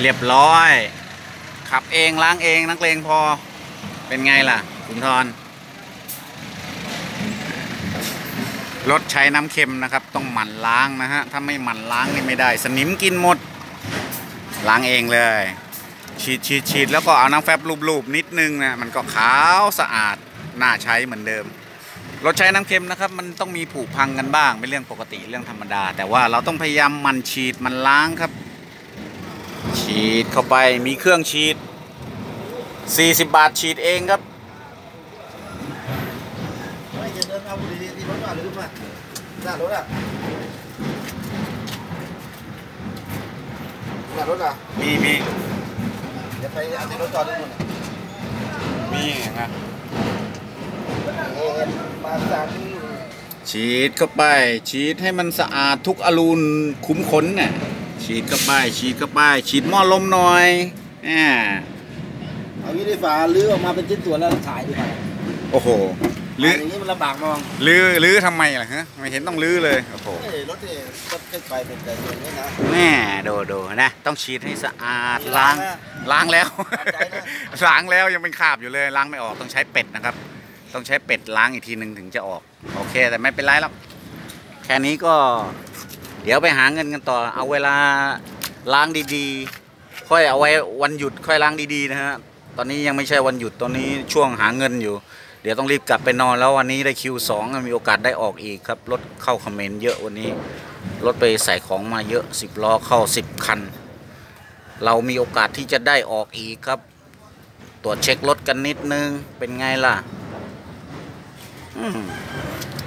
เรียบร้อย ขับเองล้างเองนักเลงพอ เป็นไงล่ะคุณทรรถใช้น้ำเค็มนะครับ ต้องหมั่นล้างนะฮะ ถ้าไม่หมั่นล้างนี่ไม่ได้ สนิมกินหมด ล้างเองเลย ฉีดฉีดฉีดแล้วก็เอาน้ำแฟบรูปๆนิดนึงนะ มันก็ขาวสะอาด น่าใช้เหมือนเดิม รถใช้น้ำเค็มนะครับ มันต้องมีผุพังกันบ้าง เป็นเรื่องปกติเรื่องธรรมดา แต่ว่าเราต้องพยายามหมันฉีดหมันล้างครับ ฉีดเข้าไปมีเครื่องฉีด 40 บาทฉีดเองครับไม่จะเดินเอาบุหรี่ที่รถอะจอดรถอะมีมีเดี๋ยวไปเอาที่รถจอดด้วยมีนะเอ็นมาสั่งฉีดเข้าไป ฉีดให้มันสะอาดทุกอลูนคุ้มขนเนี่ย ฉีดเข้าไปฉีดเข้าไปฉีดหม้อลมหน่อยแหมเอาวิธีฝาลื้อออกมาเป็นชิ้นส่วนแล้วถ่ายดีกว่าโอ้โหลื้ออย่างนี้มันลำบากมองลื้อลื้อทำไมล่ะฮะไม่เห็นต้องลื้อเลยโอ้โหเอ้ยรถนี่รถขึ้นไปเป็นแต่อย่างนี้นะแม่ดูดูนะ ต้องฉีดให้สะอาดล้างล้างแล้วใจนะล้างแล้วยังเป็นคราบอยู่เลยล้างไม่ออกต้องใช้เป็ดนะครับ ต้องใช้เป็ดล้างอีกทีหนึ่งถึงจะออก โอเค แต่ไม่เป็นไรหรอกแค่นี้ก็ เดี๋ยวไปหาเงินกันต่อ เอาเวลาล้างดีๆ ค่อยเอาไว้วันหยุดค่อยล้างดีๆนะฮะ ตอนนี้ยังไม่ใช่วันหยุด ตอนนี้ช่วงหาเงินอยู่ เดี๋ยวต้องรีบกลับไปนอนแล้ววันนี้ได้คิวสองมีโอกาสได้ออกอีกครับ รถเข้าคอมเมนต์เยอะวันนี้ รถไปใส่ของมาเยอะสิบล้อเข้าสิบคัน เรามีโอกาสที่จะได้ออกอีกครับ ตรวจเช็ครถกันนิดนึง เป็นไงล่ะ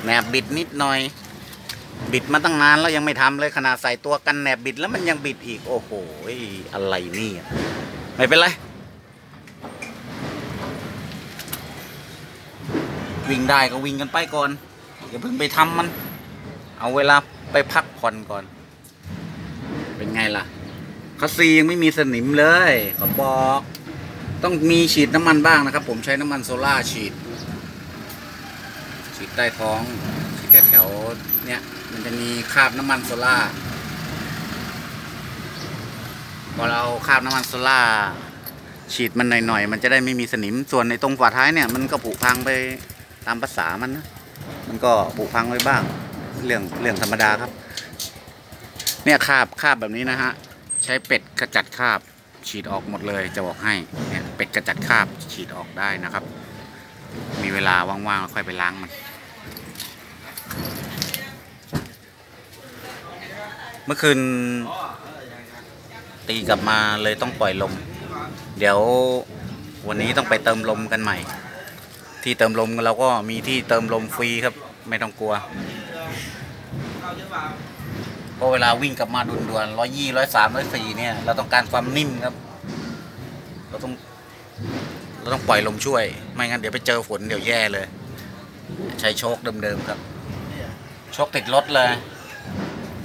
แหนบบิดนิดหน่อย บิดมาตั้งนานแล้วยังไม่ทำเลยขนาดใส่ตัวกันแหนบบิดแล้วมันยังบิดอีกโอ้โหอะไรนี่ไม่เป็นไรวิ่งได้ก็วิ่งกันไปก่อนอย่าเพิ่งไปทำมัน เอาเวลาไปพักผ่อนก่อน เป็นไงล่ะคัสซียังไม่มีสนิมเลยขอบอก ต้องมีฉีดน้ำมันบ้างนะครับ ผมใช้น้ำมันโซล่าฉีด ฉีดใต้ท้องฉีดแถวๆเนี่ย มันจะมีคราบน้ำมันโซล่าพอเราคราบน้ำมันโซล่าฉีดมันหน่อยๆ มันจะได้ไม่มีสนิม ส่วนในตรงฝาท้ายเนี่ยมันก็ผุพังไปตามภาษามันนะ มันก็ผุพังไว้บ้าง เรื่องเรื่องธรรมดาครับ เนี่ยคราบคราบแบบนี้นะฮะ ใช้เป็ดกระจัดคราบ ฉีดออกหมดเลยจะบอกให้ เนี่ยเป็ดกระจัดคราบฉีดออกได้นะครับ มีเวลาว่างๆค่อยไปล้างมัน เมื่อคืนตีกลับมาเลยต้องปล่อยลม เดี๋ยววันนี้ต้องไปเติมลมกันใหม่ ที่เติมลมเราก็มีที่เติมลมฟรีครับ ไม่ต้องกลัวเพราะเวลาวิ่งกลับมาดุนด่วนร้อยยี่ร้อยสามร้อยสี่เนี่ย เราต้องการความนิ่มครับ เราต้อง เราต้องปล่อยลมช่วย ไม่งั้นเดี๋ยวไปเจอฝนเดี๋ยวแย่เลย ใช้โชคเดิมๆครับ โชคติดรถเลย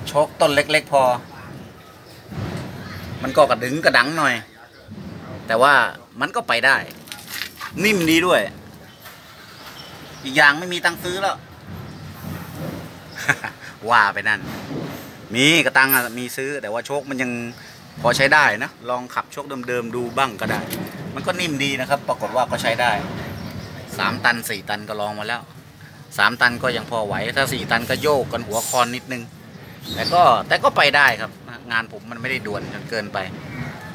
โชคต้นเล็ก ๆ พอ มันก็กระดึงกระดังหน่อย แต่ว่ามันก็ไปได้ นิ่มดีด้วย อีกอย่างไม่มีตังซื้อแล้ว ว่าไปนั่น มีกระตังมีซื้อ แต่ว่าโชคมันยังพอใช้ได้นะ ลองขับโชคเดิมๆดูบ้างก็ได้ มันก็นิ่มดีนะครับ ปรากฏว่าก็ใช้ได้สามตันสี่ตันก็ลองมาแล้วสามตันก็ยังพอไหว ถ้าสี่ตันก็โยกกันหัวคอนนิดนึง แต่ก็แต่ก็ไปได้ครับ งานผมมันไม่ได้ด่วนจนเกินไป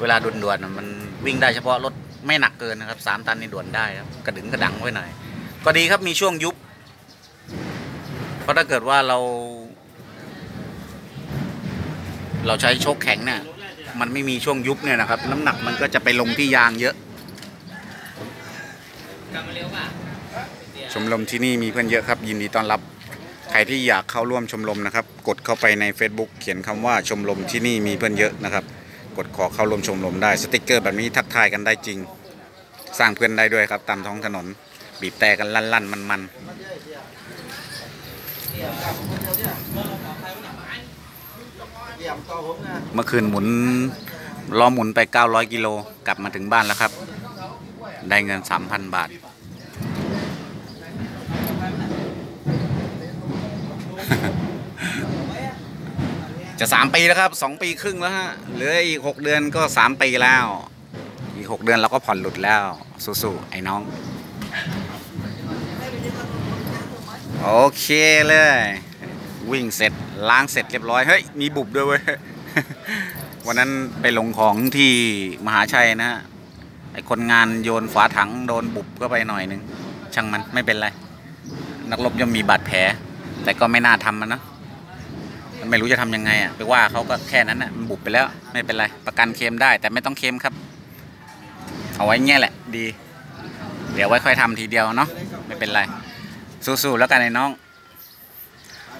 เวลาด่วนๆน่ะมันวิ่งได้เฉพาะรถไม่หนักเกินนะครับสามตันนี่ด่วนได้ครับกระดึงกระดังไว้หน่อยก็ดีครับมีช่วงยุบ เพราะถ้าเกิดว่าเรา เราใช้โชคแข็งเนี่ยมันไม่มีช่วงยุบเนี่ยนะครับ น้ำหนักมันก็จะไปลงที่ยางเยอะชมรมที่นี่มีเพื่อนเยอะครับ ยินดีต้อนรับ ใครที่อยากเข้าร่วมชมรมนะครับ กดเข้าไปใน Facebook เขียนคำว่าชมรมที่นี่มีเพื่อนเยอะนะครับ กดขอเข้าร่วมชมรมได้สติกเกอร์แบบนี้ทักทายกันได้จริง สร้างเพื่อนได้ด้วยครับ ตามท้องถนน บีบแต่กันลั่นๆ มันๆเยี่ยมต่อผมนเมื่อคืนหมุนล้อหมุนไป 900 กิโลกลับมาถึงบ้านแล้วครับ ได้เงิน 3,000 บาท เจะสามปีแล้วครับสองปีครึ่งแล้วฮะเหลืออีกหกเดือนก็สามปีแล้ว อีกหกเดือนเราก็ผ่อนหลุดแล้ว สู้ๆไอ้น้อง โอเคเลย วิ่งเสร็จล้างเสร็จเรียบร้อย เฮ้ย มีบุบด้วยเว้ย วันนั้นไปลงของที่มหาชัยนะฮะไอคนงานโยนฝาถังโดนบุบก็ไปหน่อยนึง ช่างมันไม่เป็นไร นักรบย่อมมีบาดแผล แต่ก็ไม่น่าทำมันนะ ไม่รู้จะทำยังไงอะไปว่าเขาก็แค่นั้นอะมันบุบไปแล้วไม่เป็นไรประกันเคลมได้ แต่ไม่ต้องเคลมครับ เอาไว้เงี้ยแหละ ดี เดี๋ยวไว้ค่อยทำทีเดียวเนาะไม่เป็นไร สู้ๆแล้วกันไอ้น้อง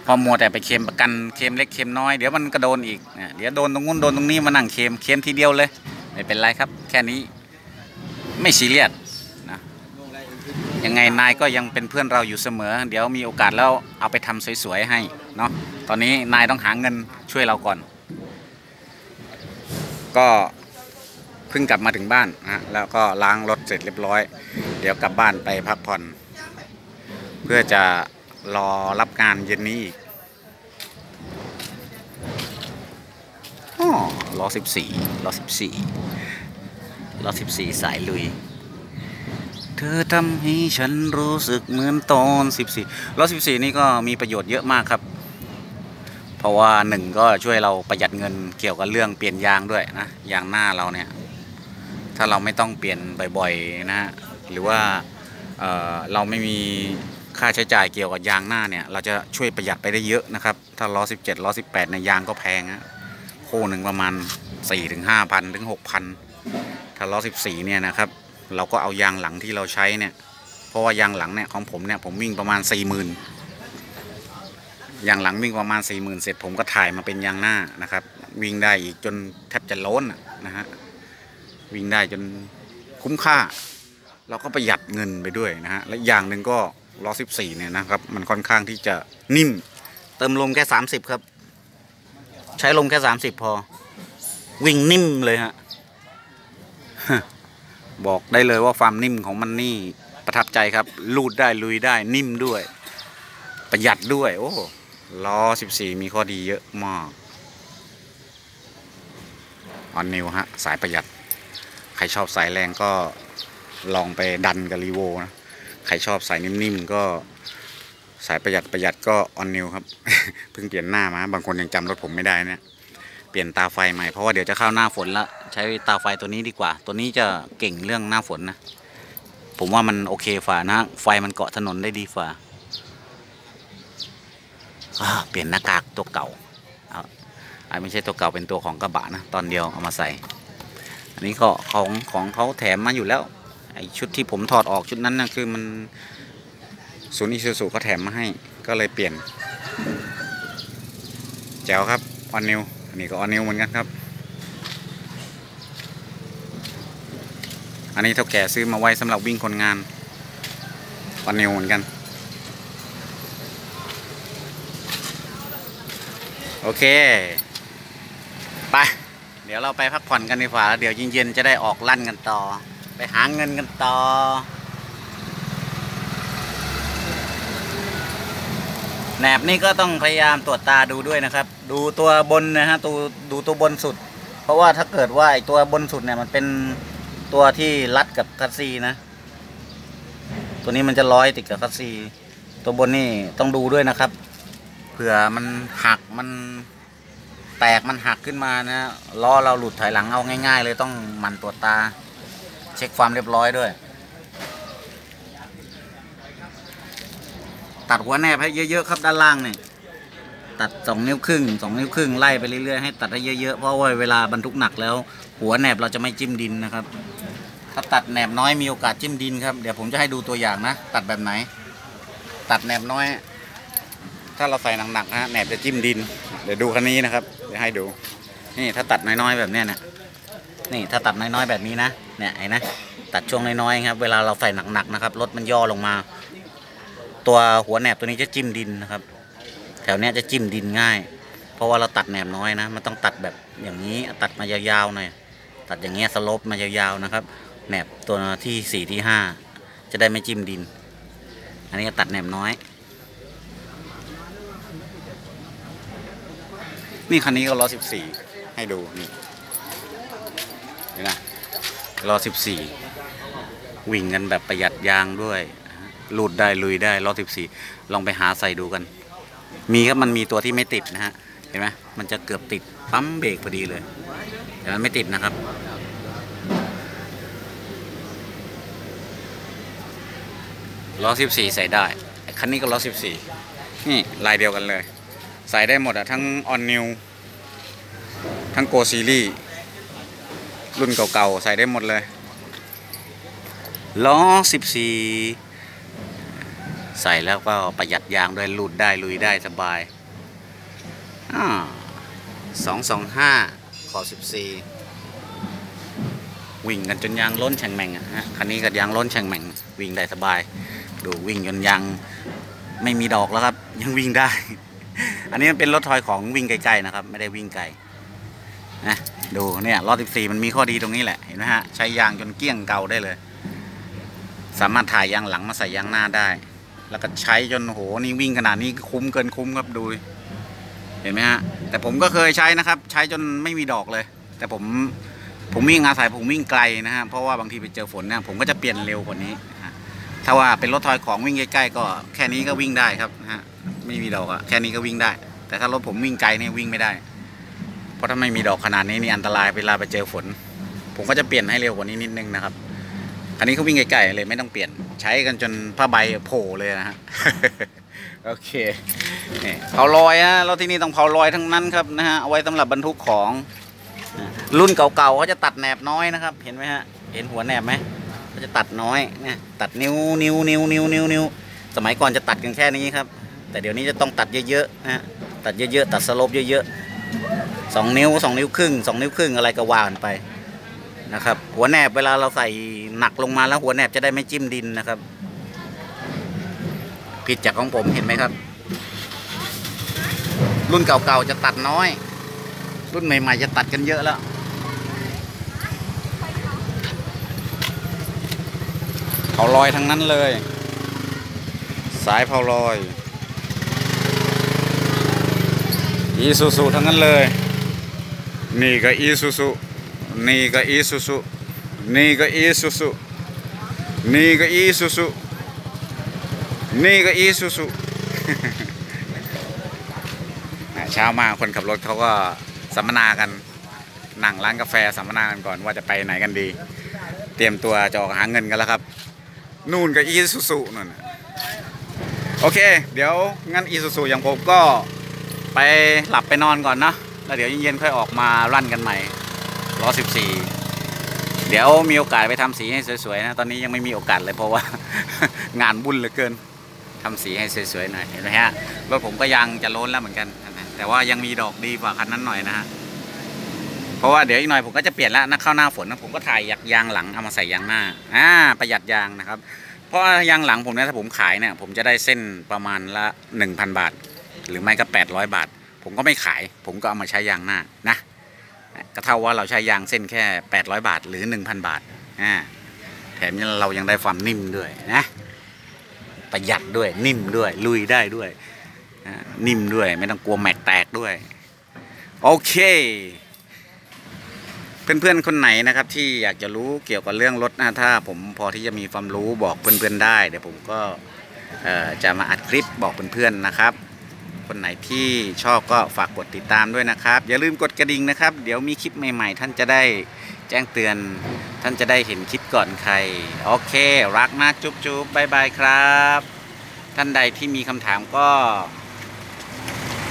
พอมัวแต่ไปเค็มประกันเค็มเล็กเค็มน้อยเดี๋ยวมันก็โดนอีกเดี๋ยวโดนตรงนู้นโดนตรงนี้มานั่งเค็มเค็มทีเดียวเลย ไม่เป็นไรครับ แค่นี้ ไม่ซีเรียส ยังไงนายก็ยังเป็นเพื่อนเราอยู่เสมอ เดี๋ยวมีโอกาสแล้วเอาไปทำสวยๆให้เนาะตอนนี้นายต้องหาเงินช่วยเราก่อน ก็เพิ่งกลับมาถึงบ้านนะแล้วก็ล้างรถเสร็จเรียบร้อย เดี๋ยวกลับบ้านไปพักผ่อน เพื่อจะรอรับงานเย็นนี้อีกอ๋อรอสิบสี่รอสิบสี่รอสิบสี่สายลุย เธอทำให้ฉันรู้สึกเหมือนตอนสิบสี่รอสิบี่นี่ก็มีประโยชน์เยอะมากครับ เพราะว่าหนึ่งก็ช่วยเราประหยัดเงินเกี่ยวกับเรื่องเปลี่ยนยางด้วยนะยางหน้าเราเนี่ย ถ้าเราไม่ต้องเปลี่ยนบ่อยๆนะฮะหรือว่าเเราไม่มีค่าใช้จ่ายเกี่ยวกับยางหน้าเนี่ย เราจะช่วยประหยัดไปได้เยอะนะครับ ถ้าล้อ17ล้อ18ในยางก็แพงฮะคู่หนึ่งประมาณ4ถึง5พันถึง6พันถ้าล้อ14เนี่ยนะครับ เราก็เอายางหลังที่เราใช้เนี่ย เพราะว่ายางหลังเนี่ยของผมเนี่ยผมวิ่งประมาณ40,000ยางหลังวิ่งประมาณ40,000เสร็จผมก็ถ่ายมาเป็นยางหน้านะครับ วิ่งได้อีกจนแทบจะล้นนะฮะวิ่งได้จนคุ้มค่า เราก็ประหยัดเงินไปด้วยนะฮะและอย่างหนึ่งก็ล้อ14เนี่ยนะครับ มันค่อนข้างที่จะนิ่ม เติมลมแค่ 30 ครับ ใช้ลมแค่ 30 พอ วิ่งนิ่มเลยฮะ บอกได้เลยว่าความนิ่มของมันนี่ประทับใจครับ ลูดได้ลุยได้นิ่มด้วย ประหยัดด้วย โอ้ล้อ 14 มีข้อดีเยอะมากออนนิวฮะ สายประหยัด ใครชอบสายแรงก็ลองไปดันกับรีโวนะ ใครชอบสายนิ่มๆก็สายประหยัดประหยัดก็ออนนิวครับ เพิ่งเปลี่ยนหน้ามา บางคนยังจำรถผมไม่ได้เนี่ย เปลี่ยนตาไฟใหม่เพราะว่าเดี๋ยวจะเข้าหน้าฝนละใช้ตาไฟตัวนี้ดีกว่า ตัวนี้จะเก่งเรื่องหน้าฝนนะ ผมว่ามันโอเคฝ่านะ ไฟมันเกาะถนนได้ดีฝ่าเปลี่ยนหน้ากากตัวเก่าเอาอ่าไม่ใช่ตัวเก่าเป็นตัวของกระบะนะตอนเดียวเอามาใส่ อันนี้ก็ของของเขาแถมมาอยู่แล้วไอชุดที่ผมถอดออกชุดนั้นนะคือมันศูนย์อิซูซูเขาแถมมาให้ก็เลยเปลี่ยนแจ๋วครับออนนิว นนี้ก็ออนนิวเหมือนกันครับ อันนี้เท่าแก่ซื้อมาไว้สำหรับวิ่งคนงานออนนิวเหมือนกัน โอเค ไป เดี๋ยวเราไปพักผ่อนกันดีกว่าแล้วเดี๋ยวเย็นๆจะได้ออกลั่นกันต่อ ไปหาเงินกันต่อ แหนบนี่ก็ต้องพยายามตรวจตาดูด้วยนะครับ ดูตัวบนนะฮะดูดูตัวบนสุด เพราะว่าถ้าเกิดว่าไอตัวบนสุดเนี่ยมันเป็นตัวที่รัดกับคัสซีนะ ตัวนี้มันจะร้อยติดกับคัสซี ตัวบนนี่ต้องดูด้วยนะครับ เผื่อมันหักมันแตกมันหักขึ้นมานะล้อเราหลุดถอยหลังเอาง่าย ๆ เลยต้องหมั่นตรวจตา เช็คความเรียบร้อยด้วย ตัดหัวแนบให้เยอะๆครับด้านล่างเนี่ยตัดสองนิ้วครึ่งสองนิ้วครึ่งไล่ไปเรื่อยๆให้ตัดให้เยอะๆเพราะว่าเวลาบรรทุกหนักแล้ว หัวแหนบเราจะไม่จิ้มดินนะครับ ถ้าตัดแหนบน้อยมีโอกาสจิ้มดินครับเดี๋ยวผมจะให้ดูตัวอย่างนะ ตัดแบบไหน ตัดแหนบน้อย ถ้าเราใส่หนักๆนะแหนบจะจิ้มดิน เดี๋ยวดูคันนี้นะครับเดี๋ยวให้ดู นี่ถ้าตัดน้อยๆแบบเนี้ยนะนี่ถ้าตัดน้อยๆแบบนี้นะเนี่ยไอ้นะตัดช่วงน้อยๆครับ เวลาเราใส่หนักๆนะครับรถมันย่อลงมา ตัวหัวแหนบตัวนี้จะจิ้มดินนะครับ แถวเนี้ยจะจิ้มดินง่าย เพราะว่าเราตัดแหนบน้อยนะ มันต้องตัดแบบอย่างนี้ตัดมายาวๆหน่อยตัดอย่างเงี้ยสลบมายาวๆนะครับแหนบตัวที่สี่ที่ห้าจะได้ไม่จิ้มดิน อันนี้ก็ตัดแหนบน้อย นี่คันนี้ก็ล้อสิบสี่ให้ดูนี่นไหมล้อสิบสี่วิ่งกันแบบประหยัดยางด้วย ลูดได้ลุยได้ล้อสิบสี่ลองไปหาใส่ดูกัน มีครับมันมีตัวที่ไม่ติดนะฮะเห็นไหมมันจะเกือบติดปั๊มเบรกพอดีเลย แต่มันไม่ติดนะครับล้อสิบสี่ใส่ได้คันนี้ก็ล้อสิบสี่นี่ลายเดียวกันเลย ใส่ได้หมดอะทั้งออนนิวทั้งโกซีรีส์รุ่นเก่าๆ ใส่ได้หมดเลยล้อสิบสี่ ใส่แล้วก็ประหยัดยางด้วยลูดได้ลุยได้สบายสองสองห้าขอสิบสี่วิ่งกันจนยางล้นแฉ่งแม่งอะฮะคันนี้ก็ยางล้นแฉ่งแม่งวิ่งได้สบาย ดูวิ่งจนยางไม่มีดอกแล้วครับ ยังวิ่งได้ อันนี้มันเป็นรถทอยของวิ่งไกลๆนะครับ ไม่ได้วิ่งไกลนะดูเนี่ยรอบ14มันมีข้อดีตรงนี้แหละเห็นไหมฮะใช้ยางจนเกี้ยงเก่าได้เลย สามารถถ่ายยางหลังมาใส่ยางหน้าได้ แล้วก็ใช้จนโหนี่วิ่งขนาดนี้คุ้มเกินคุ้มครับดู เห็นไหมฮะ แต่ผมก็เคยใช้นะครับ ใช้จนไม่มีดอกเลย แต่ผมผมวิ่งอาศัยผมวิ่งไกลนะฮะเพราะว่าบางทีไปเจอฝนเนี่ยผมก็จะเปลี่ยนเร็วกว่านี้ถ้าว่าเป็นรถทอยของวิ่งใกล้ๆก็แค่นี้ก็วิ่งได้ครับฮะไม่มีดอกอะแค่นี้ก็วิ่งได้ แต่ถ้ารถผมวิ่งไกลเนี่ยวิ่งไม่ได้ เพราะถ้าไม่มีดอกขนาดนี้นี่อันตรายเวลาไปเจอฝน ผมก็จะเปลี่ยนให้เร็วกว่านี้นิดนึงนะครับ อันนี้เขาวิ่งไกลๆเลยไม่ต้องเปลี่ยน ใช้กันจนผ้าใบโผล่เลยนะฮะโอเคนี่เผาลอยฮะรถที่นี่ต้องเผาลอยทั้งนั้นครับนะฮะเอาไว้สำหรับบรรทุกของ รุ่นเก่าๆเขาจะตัดแหนบน้อยนะครับ เห็นไหมฮะเห็นหัวแหนบไหมเขาจะตัดน้อยเนี่ยตัดนิ้วนิ้วนิ้วนิ้วนิ้วนิ้วสมัยก่อนจะตัดกันแค่นี้ครับ แต่เดี๋ยวนี้จะต้องตัดเยอะๆนะฮะตัดเยอะๆตัดสลปเยอะๆสองนิ้วสองนิ้วครึ่งสองนิ้วครึ่งอะไรก็ว่ากันไป นะครับ หัวแหนบเวลาเราใส่หนักลงมาแล้วหัวแหนบจะได้ไม่จิ้มดินนะครับ ผิดจากของผมเห็นไหมครับ รุ่นเก่าๆจะตัดน้อย รุ่นใหม่ ๆ จะตัดกันเยอะแล้วเผาลอยทั้งนั้นเลย สายเผาลอยอีซูซูทั้งนั้นเลย นี่ก็อีซูซู นี่ก็อีซูซูนี่ก็อีซูซูนี่ก็อีซูซูนี่ก็อีซูซูเช้ามาคนขับรถเขาก็สัมมนากันนั่งร้านกาแฟสัมมนากันก่อนว่าจะไปไหนกันดี เตรียมตัวจะออกหาเงินกันแล้วครับ นู่นก็อีซูซูนั่นน่ะโอเค เดี๋ยวงั้นอีซูซูอย่างผมก็ไปหลับไปนอนก่อนเนะแล้วเดี๋ยวเย็นๆค่อยออกมารั่นกันใหม่ ล้อ14 เดี๋ยวมีโอกาสไปทำสีให้สวยๆนะ ตอนนี้ยังไม่มีโอกาสเลยเพราะว่า งานบุญเหลือเกินทำสีให้สวยๆหน่อยเห็นไหมฮะรถผมก็ยังจะล้นแล้วเหมือนกัน แต่ว่ายังมีดอกดีกว่าคันนั้นหน่อยนะฮะเพราะว่าเดี๋ยวอีกหน่อยผมก็จะเปลี่ยนแล้วนะเข้าหน้าฝนนะผมก็ถ่ายยางยางหลังเอามาใส่ยางหน้าอ่าประหยัดยางนะครับ เพราะยางหลังผมเนี่ยถ้าผมขายเนี่ยผมจะได้เส้นประมาณละ 1,000 บาท หรือไม่ก็ 800 บาท ผมก็ไม่ขาย ผมก็เอามาใช้ยางหน้านะ ก็เท่าว่าเราใช้ยางเส้นแค่ 800 บาทหรือ 1,000 บาทอ่าแถมเรายังได้ความนิ่มด้วยนะประหยัดด้วยนิ่มด้วย ลุยได้ด้วย นิ่มด้วยไม่ต้องกลัวแม็กแตกด้วย โอเค เพื่อนๆคนไหนนะครับ ที่อยากจะรู้เกี่ยวกับเรื่องรถนะถ้า ผมพอที่จะมีความรู้บอกเพื่อนๆได้ เดี๋ยวผมก็จะมาอัดคลิปบอกเพื่อนๆนะครับ คนไหนที่ชอบก็ฝากกดติดตามด้วยนะครับ อย่าลืมกดกระดิ่งนะครับ เดี๋ยวมีคลิปใหม่ๆ ท่านจะได้แจ้งเตือน ท่านจะได้เห็นคลิปก่อนใคร โอเค รักนะจุ๊บจุ๊บบายบายครับ ท่านใดที่มีคำถามก็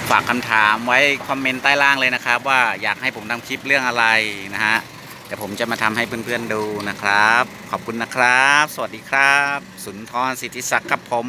ฝากคำถามไว้คอมเมนต์ใต้ล่างเลยนะครับ ว่าอยากให้ผมทำคลิปเรื่องอะไรนะฮะเดี๋ยวผมจะมาทำให้เพื่อนๆดูนะครับ ขอบคุณนะครับ สวัสดีครับ สุนทรสิทธิศักดิ์ครับผม